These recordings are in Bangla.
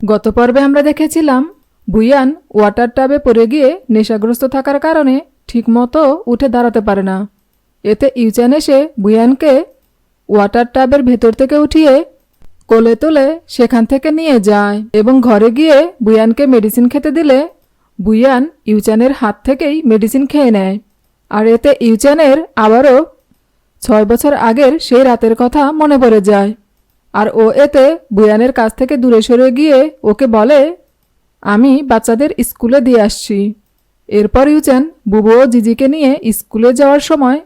গত পর্বে আমরা দেখেছিলাম বুয়ান ওয়াটার টাবে পড়ে গিয়ে নেশাগ্রস্ত থাকার কারণে ঠিকমতো উঠে দাঁড়াতে পারে না। এতে ইউচান এসে বুয়ানকে ওয়াটার টাবের ভেতর থেকে উঠিয়ে কোলে তুলে সেখান থেকে নিয়ে যায় এবং ঘরে গিয়ে বুয়ানকে মেডিসিন খেতে দিলে বুয়ান ইউচানের হাত থেকেই মেডিসিন খেয়ে নেয়। আর এতে ইউচানের আবারও ছয় বছর আগের সেই রাতের কথা মনে পড়ে যায়। আর ও এতে বুয়ানের কাছ থেকে দূরে সরে গিয়ে ওকে বলে, আমি বাচ্চাদের স্কুলে দিয়ে আসছি। এরপর ইউচেন বুবু ও জিজিকে নিয়ে স্কুলে যাওয়ার সময়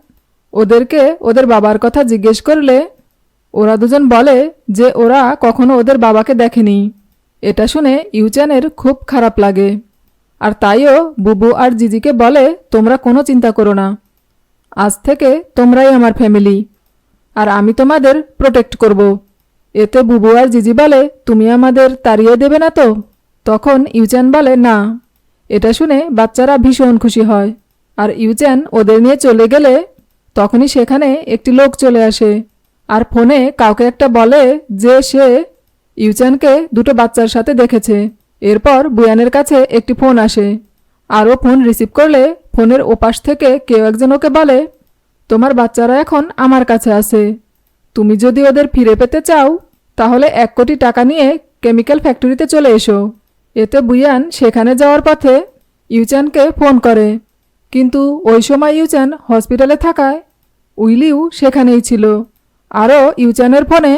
ওদেরকে ওদের বাবার কথা জিজ্ঞেস করলে ওরা দুজন বলে যে ওরা কখনো ওদের বাবাকে দেখেনি। এটা শুনে ইউচেনের খুব খারাপ লাগে। আর তাইও বুবু আর জিজিকে বলে, তোমরা কোনো চিন্তা করো না। আজ থেকে তোমরাই আমার ফ্যামিলি। আর আমি তোমাদের প্রোটেক্ট করব। এতে বুবু আর জিজি বলে, তুমি আমাদের তাড়িয়ে দেবে না তো? তখন ইউচ্যান বলে, না। এটা শুনে বাচ্চারা ভীষণ খুশি হয়। আর ইউচ্যান ওদের নিয়ে চলে গেলে তখনই সেখানে একটি লোক চলে আসে। আর ফোনে কাউকে একটা বলে যে সে ইউচ্যানকে দুটো বাচ্চার সাথে দেখেছে। এরপর বুয়ানের কাছে একটি ফোন আসে। আরও ফোন রিসিভ করলে ফোনের ওপাশ থেকে কেউ একজন ওকে বলে, তোমার বাচ্চারা এখন আমার কাছে আছে। তুমি যদি ওদের ফিরে পেতে চাও, তাহলে এক কোটি টাকা নিয়ে কেমিক্যাল ফ্যাক্টরিতে চলে এসো। এতে বুয়ান সেখানে যাওয়ার পথে ইউচ্যানকে ফোন করে। কিন্তু ওই সময় ইউচ্যান হসপিটালে থাকায় উইলিও সেখানেই ছিল। আরও ইউচ্যানের ফোনে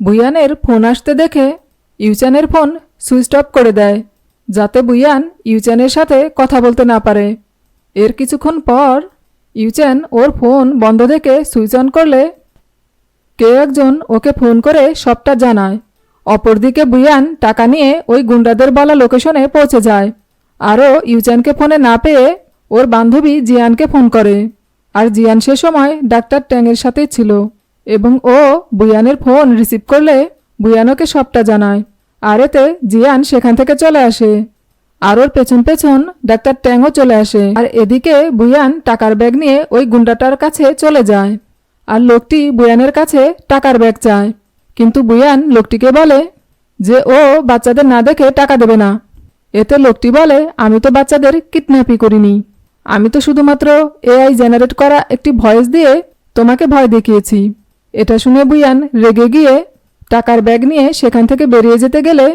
বুয়ানের ফোন আসতে দেখে ইউচ্যানের ফোন সুইচ অফ করে দেয়, যাতে বুয়ান ইউচ্যানের সাথে কথা বলতে না পারে। এর কিছুক্ষণ পর ইউচ্যান ওর ফোন বন্ধ দেখে সুইচ অন করলে কেউ একজন ওকে ফোন করে সবটা জানায়। অপরদিকে বুয়ান টাকা নিয়ে ওই গুন্ডাদের বলা লোকেশনে পৌঁছে যায়। আরও ইউচ্যানকে ফোনে না পেয়ে ওর বান্ধবী জিয়ানকে ফোন করে। আর জিয়ান সে সময় ডাক্তার ট্যাংয়ের সাথেই ছিল এবং ও বুয়ানের ফোন রিসিভ করলে বুয়ানোকে সবটা জানায়। আর এতে জিয়ান সেখান থেকে চলে আসে। আর ওর পেছন পেছন ডাক্তার ট্যাংও চলে আসে। আর এদিকে বুয়ান টাকার ব্যাগ নিয়ে ওই গুন্ডাটার কাছে চলে যায়। আর লোকটি বুয়ানের কাছে টাকার ব্যাগ চায়। কিন্তু বুয়ান লোকটিকে বলে যে ও বাচ্চাদের না দেখে টাকা দেবে না। এতে লোকটি বলে, আমি তো বাচ্চাদের কিডন্যাপই করিনি। আমি তো শুধুমাত্র এআই জেনারেট করা একটি ভয়েস দিয়ে তোমাকে ভয় দেখিয়েছি। এটা শুনে বুয়ান রেগে গিয়ে টাকার ব্যাগ নিয়ে সেখান থেকে বেরিয়ে যেতে গেলে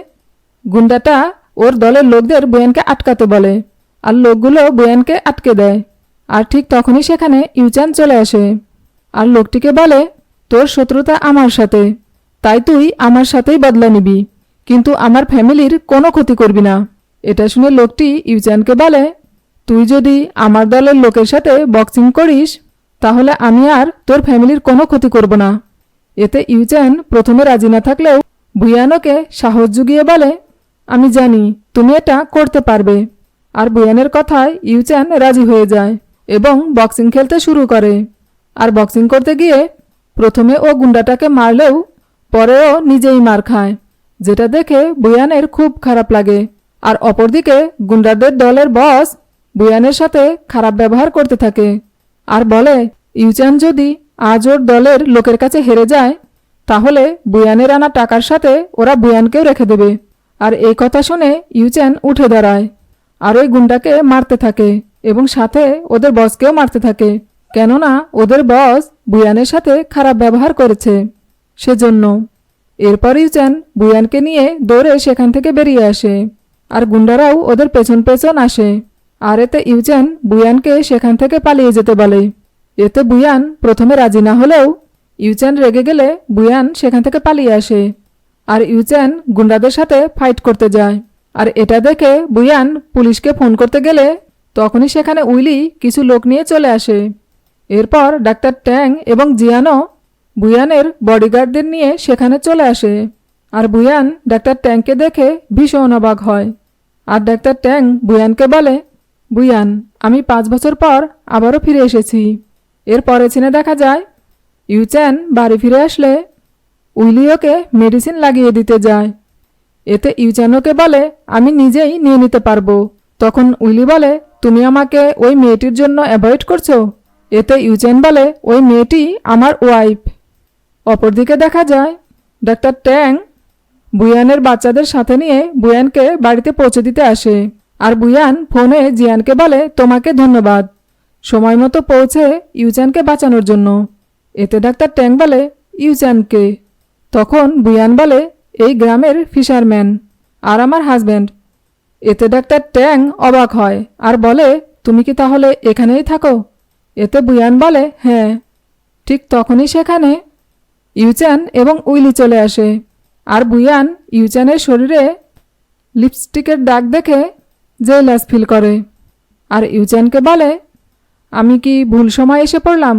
গুন্ডাটা ওর দলের লোকদের বুয়ানকে আটকাতে বলে। আর লোকগুলো বুয়ানকে আটকে দেয়। আর ঠিক তখনই সেখানে ইউচান চলে আসে। আর লোকটিকে বলে, তোর শত্রুতা আমার সাথে। তাই তুই আমার সাথেই বদলা নিবি। কিন্তু আমার ফ্যামিলির কোনো ক্ষতি করবি না। এটা শুনে লোকটি ইউচানকে বলে, তুই যদি আমার দলের লোকের সাথে বক্সিং করিস, তাহলে আমি আর তোর ফ্যামিলির কোনো ক্ষতি করব না। এতে ইউচান প্রথমে রাজি না থাকলেও ভুয়ানোকে সাহস জুগিয়ে বলে, আমি জানি তুমি এটা করতে পারবে। আর বুয়ানের কথায় ইউচ্যান রাজি হয়ে যায় এবং বক্সিং খেলতে শুরু করে। আর বক্সিং করতে গিয়ে প্রথমে ও গুন্ডাটাকে মারলেও পরে ও নিজেই মার খায়, যেটা দেখে বুয়ানের খুব খারাপ লাগে। আর অপরদিকে গুন্ডাদের দলের বস বুয়ানের সাথে খারাপ ব্যবহার করতে থাকে আর বলে ইউচ্যান যদি আজ ওর দলের লোকের কাছে হেরে যায়, তাহলে বুয়ানের আনা টাকার সাথে ওরা বুয়ানকেও রেখে দেবে। আর এই কথা শুনে ইউচ্যান উঠে দাঁড়ায় আর ওই গুন্ডাকে মারতে থাকে এবং সাথে ওদের বসকেও মারতে থাকে। কেননা ওদের বস বুয়ানের সাথে খারাপ ব্যবহার করেছে। সেজন্য। এরপর ইউচ্যান বুয়ানকে নিয়ে দৌড়ে সেখান থেকে বেরিয়ে আসে। আর গুন্ডারাও ওদের পেছন পেছন আসে। আর এতে ইউচ্যান বুয়ানকে সেখান থেকে পালিয়ে যেতে বলে। এতে বুয়ান প্রথমে রাজি না হলেও ইউচ্যান রেগে গেলে বুয়ান সেখান থেকে পালিয়ে আসে। আর ইউচ্যান গুন্ডাদের সাথে ফাইট করতে যায়। আর এটা দেখে বুয়ান পুলিশকে ফোন করতে গেলে তখনই সেখানে উইলি কিছু লোক নিয়ে চলে আসে। এরপর ডাক্তার ট্যাং এবং জিয়ানো বুয়ানের বডিগার্ডদের নিয়ে সেখানে চলে আসে। আর বুয়ান ডাক্তার ট্যাংকে দেখে ভীষণ অবাক হয়। আর ডাক্তার ট্যাং বুয়ানকে বলে বুয়ান আমি পাঁচ বছর পর আবারও ফিরে এসেছি। এর পরে চিনে দেখা যায়, ইউচ্যান বাড়ি ফিরে আসলে উইলিওকে মেডিসিন লাগিয়ে দিতে যায়। এতে ইউচ্যানোকে বলে, আমি নিজেই নিয়ে নিতে পারব। তখন উইলি বলে, তুমি আমাকে ওই মেয়েটির জন্য অ্যাভয়েড করছ? এতে ইউচেন বলে, ওই মেয়েটি আমার ওয়াইফ অপরদিকে দেখা যায় ডাক্তার ট্যাং বুয়ানের বাচ্চাদের সাথে নিয়ে বুয়ানকে বাড়িতে পৌঁছে দিতে আসে। আর বুয়ান ফোনে জিয়ানকে বলে, তোমাকে ধন্যবাদ। সময় মতো পৌঁছে ইউজানকে বাঁচানোর জন্য। এতে ডাক্তার ট্যাং বলে, ইউজানকে? তখন বুয়ান বলে, এই গ্রামের ফিশারম্যান আর আমার হাজব্যান্ড এতে ডাক্তার ট্যাং অবাক হয় আর বলে, তুমি কি তাহলে এখানেই থাকো? এতে বুয়ান বলে হ্যাঁ ঠিক তখনই সেখানে ইউচ্যান এবং উইলি চলে আসে। আর বুয়ান ইউচ্যানের শরীরে লিপস্টিকের দাগ দেখে জেলাস ফিল করে। আর ইউচ্যানকে বলে, আমি কি ভুল সময় এসে পড়লাম?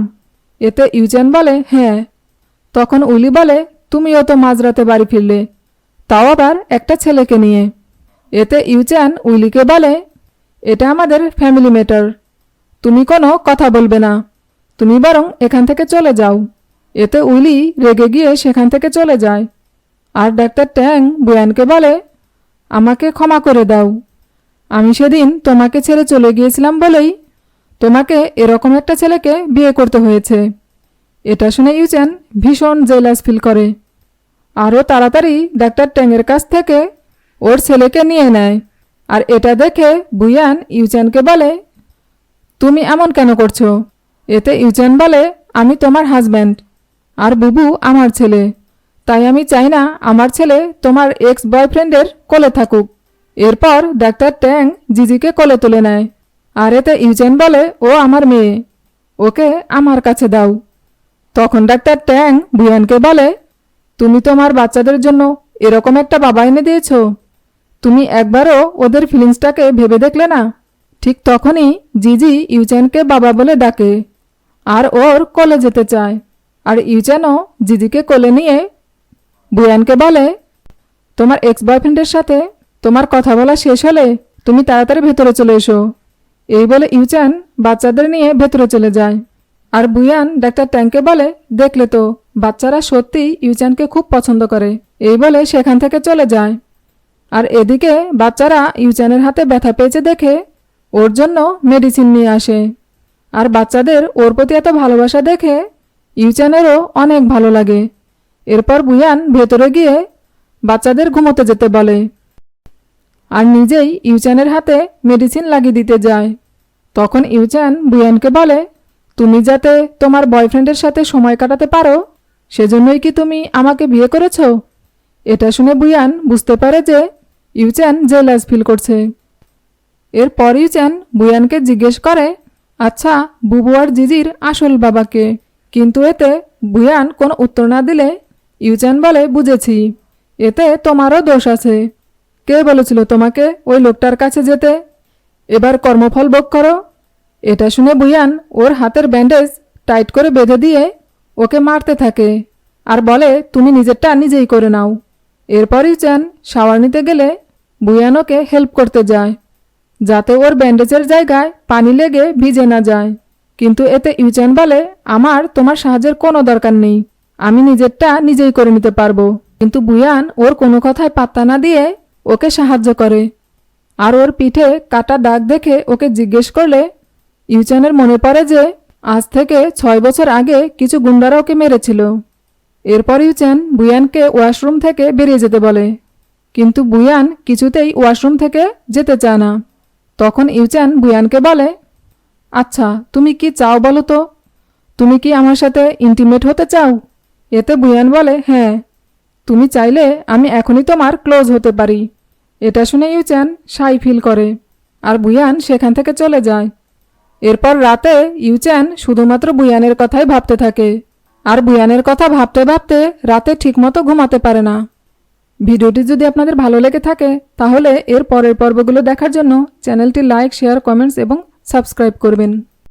এতে ইউচ্যান বলে হ্যাঁ। তখন উলি বলে, তুমিও তো মাঝরাতে বাড়ি ফিরলে, তাও আবার একটা ছেলেকে নিয়ে। এতে ইউচ্যান উইলিকে বলে, এটা আমাদের ফ্যামিলি ম্যাটার। তুমি কোনো কথা বলবে না। তুমি বরং এখান থেকে চলে যাও। এতে উইলি রেগে গিয়ে সেখান থেকে চলে যায়। আর ডাক্তার ট্যাং বুয়ানকে বলে, আমাকে ক্ষমা করে দাও। আমি সেদিন তোমাকে ছেড়ে চলে গিয়েছিলাম বলেই তোমাকে এরকম একটা ছেলেকে বিয়ে করতে হয়েছে। এটা শুনে ইউচেন ভীষণ জেলাস ফিল করে। আরও তাড়াতাড়ি ডাক্তার ট্যাংয়ের কাছ থেকে ওর ছেলেকে নিয়ে নেয়। আর এটা দেখে বুয়ান ইউচেনকে বলে তুমি এমন কেন করছ? এতে ইউচেন বলে, আমি তোমার হাজব্যান্ড আর বুবু আমার ছেলে। তাই আমি চাই না আমার ছেলে তোমার এক্স বয়ফ্রেন্ডের কোলে থাকুক। এরপর ডাক্তার ট্যাং জিজিকে কোলে তুলে নেয়, আর এতে ইউচেন বলে, ও আমার মেয়ে, ওকে আমার কাছে দাও। তখন ডাক্তার ট্যাং বুয়ানকে বলে, তুমি তোমার বাচ্চাদের জন্য এরকম একটা বাবা এনে দিয়েছ? তুমি একবারও ওদের ফিলিংসটাকে ভেবে দেখলে না? ঠিক তখনই জিজি ইউচেনকে বাবা বলে ডাকে, আর ওর কোলে যেতে চায়। আর ইউচেনও জিজিকে কোলে নিয়ে বুয়ানকে বলে, তোমার এক্স বয়ফ্রেন্ডের সাথে তোমার কথা বলা শেষ হলে তুমি তাড়াতাড়ি ভেতরে চলে এসো। এই বলে ইউচান বাচ্চাদের নিয়ে ভেতরে চলে যায়। আর বুয়ান ডাক্তার ট্যাংকে বলে, দেখলে তো, বাচ্চারা সত্যিই ইউচানকে খুব পছন্দ করে। এই বলে সেখান থেকে চলে যায়। আর এদিকে বাচ্চারা ইউচানের হাতে ব্যথা পেয়েছে দেখে ওর জন্য মেডিসিন নিয়ে আসে। আর বাচ্চাদের ওর প্রতি এত ভালোবাসা দেখে ইউচানেরও অনেক ভালো লাগে। এরপর বুয়ান ভেতরে গিয়ে বাচ্চাদের ঘুমোতে যেতে বলে। আর নিজেই ইউচানের হাতে মেডিসিন লাগিয়ে দিতে যায়। তখন ইউচান বুয়ানকে বলে, তুমি যাতে তোমার বয়ফ্রেন্ডের সাথে সময় কাটাতে পারো, সেজন্যই কি তুমি আমাকে বিয়ে করেছ? এটা শুনে বুয়ান বুঝতে পারে যে ইউচান জেলাস ফিল করছে। এরপর ইউচান বুয়ানকে জিজ্ঞেস করে আচ্ছা বুবু আর জিজির আসল বাবাকে? কিন্তু এতে বুয়ান কোনো উত্তর না দিলে ইউচান বলে, বুঝেছি, এতে তোমারও দোষ আছে। কে বলেছিল তোমাকে ওই লোকটার কাছে যেতে? এবার কর্মফল ভোগ করো। এটা শুনে বুয়ান ওর হাতের ব্যান্ডেজ টাইট করে বেঁধে দিয়ে ওকে মারতে থাকে আর বলে, তুমি নিজেরটা নিজেই করে নাও। এরপরই চান শাওয়ার নিতে গেলে বুয়ান ওকে হেল্প করতে যায়। যাতে ওর ব্যান্ডেজের জায়গায় পানি লেগে ভিজে না যায়। কিন্তু এতে ইউচেন বলে, আমার, তোমার সাহায্যের কোনো দরকার নেই। আমি নিজেরটা নিজেই করে নিতে পারব। কিন্তু বুয়ান ওর কোনো কথায় পাত্তা না দিয়ে ওকে সাহায্য করে। আর ওর পিঠে কাটা দাগ দেখে ওকে জিজ্ঞেস করলে ইউচানের মনে পড়ে যে, আজ থেকে ছয় বছর আগে কিছু গুন্ডারা ওকে মেরেছিল। এরপর ইউচেন বুয়ানকে ওয়াশরুম থেকে বেরিয়ে যেতে বলে। কিন্তু বুয়ান কিছুতেই ওয়াশরুম থেকে যেতে চায় না। তখন ইউচেন বুয়ানকে বলে আচ্ছা তুমি কি চাও বলো তো? তুমি কি আমার সাথে ইন্টিমেট হতে চাও? এতে বুয়ান বলে হ্যাঁ তুমি চাইলে আমি এখনই তোমার ক্লোজ হতে পারি। এটা শুনে ইউচ্যান সাই ফিল করে আর বুয়ান সেখান থেকে চলে যায়। এরপর রাতে ইউচ্যান শুধুমাত্র বুয়ানের কথাই ভাবতে থাকে আর বুয়ানের কথা ভাবতে ভাবতে রাতে ঠিকমতো ঘুমাতে পারে না। ভিডিওটি যদি আপনাদের ভালো লেগে থাকে, তাহলে এর পরের পর্বগুলো দেখার জন্য চ্যানেলটি লাইক, শেয়ার, কমেন্টস এবং সাবস্ক্রাইব করবেন।